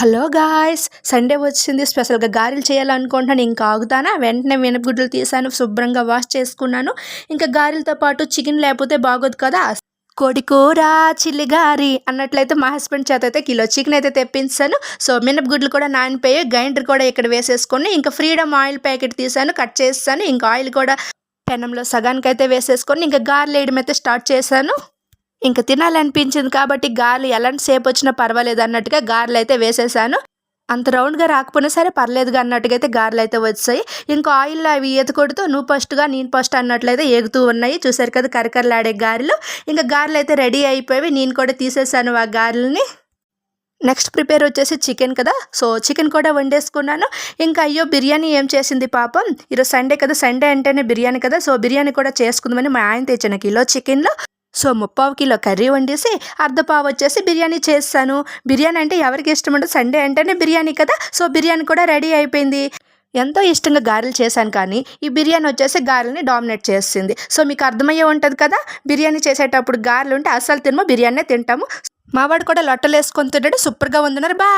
Hello guys Sunday వచ్చింది స్పెషల్గా గారెలు చేయాలనుకుంటున్నాను. ఇంకా ఆగుతానా? వెంటనే మినపగుడ్లు తీసాను శుభ్రంగా వాష్ చేసుకున్నాను. ఇంకా గారెలతో పాటు చికెన్ లేకపోతే బాగోదు కదా? కోడి కూర చిల్లి గారి అన్నట్లయితే మా హస్బెండ్ చేత అయితే కిలో చికెన్ అయితే తెప్పించాను. సో మినపగుడ్లు కూడా నానిపోయి గ్రైండర్ కూడా ఇక్కడ వేసేసుకొని ఇంకా ఫ్రీడమ్ ఆయిల్ ప్యాకెట్ తీసాను కట్ చేస్తాను. ఇంకా ఆయిల్ కూడా పెనంలో సగానికి అయితే వేసేసుకొని ఇంకా గారెలు వేయడం అయితే స్టార్ట్ చేశాను. ఇంకా తినాలనిపించింది కాబట్టి గారెలు ఎలాంటి సేపు వచ్చినా పర్వాలేదు అన్నట్టుగా గార్లు అయితే వేసేసాను. అంత రౌండ్గా రాకపోయినా సరే పర్లేదుగా అన్నట్టుగా అయితే గారెలు అయితే వచ్చాయి. ఇంకా ఆయిల్లో అవి ఈత నువ్వు ఫస్ట్గా నేను ఫస్ట్ అన్నట్లయితే ఎగుతూ ఉన్నాయి. చూసారు కదా కరకరలాడే గారెలు. ఇంకా గారెలు అయితే రెడీ అయిపోయి నేను కూడా తీసేసాను ఆ గారెలని. నెక్స్ట్ ప్రిపేర్ వచ్చేసి చికెన్ కదా. సో చికెన్ కూడా వండేసుకున్నాను. ఇంకా అయ్యో బిర్యానీ ఏం చేసింది పాపం. ఈరోజు సండే కదా. సండే అంటేనే బిర్యానీ కదా. సో బిర్యానీ కూడా చేసుకుందామని మా ఆయన తెచ్చాను కిలో చికెన్లో. సో ముప్పావు కిలో కర్రీ వండేసి అర్ధపావు వచ్చేసి బిర్యానీ చేస్తాను. బిర్యానీ అంటే ఎవరికి ఇష్టం ఉండదు. సండే అంటేనే బిర్యానీ కదా. సో బిర్యానీ కూడా రెడీ అయిపోయింది. ఎంతో ఇష్టంగా గారెలు చేశాను కానీ ఈ బిర్యానీ వచ్చేసి గారెల్ని డామినేట్ చేస్తుంది సో మీకు అర్థమయ్యే ఉంటుంది కదా బిర్యానీ చేసేటప్పుడు గారెలు ఉంటే అసలు తినము బిర్యానీ తింటాము. మావాడు కూడా లొట్టలు వేసుకొని తింటాడు. సూపర్గా ఉందన్నారు బా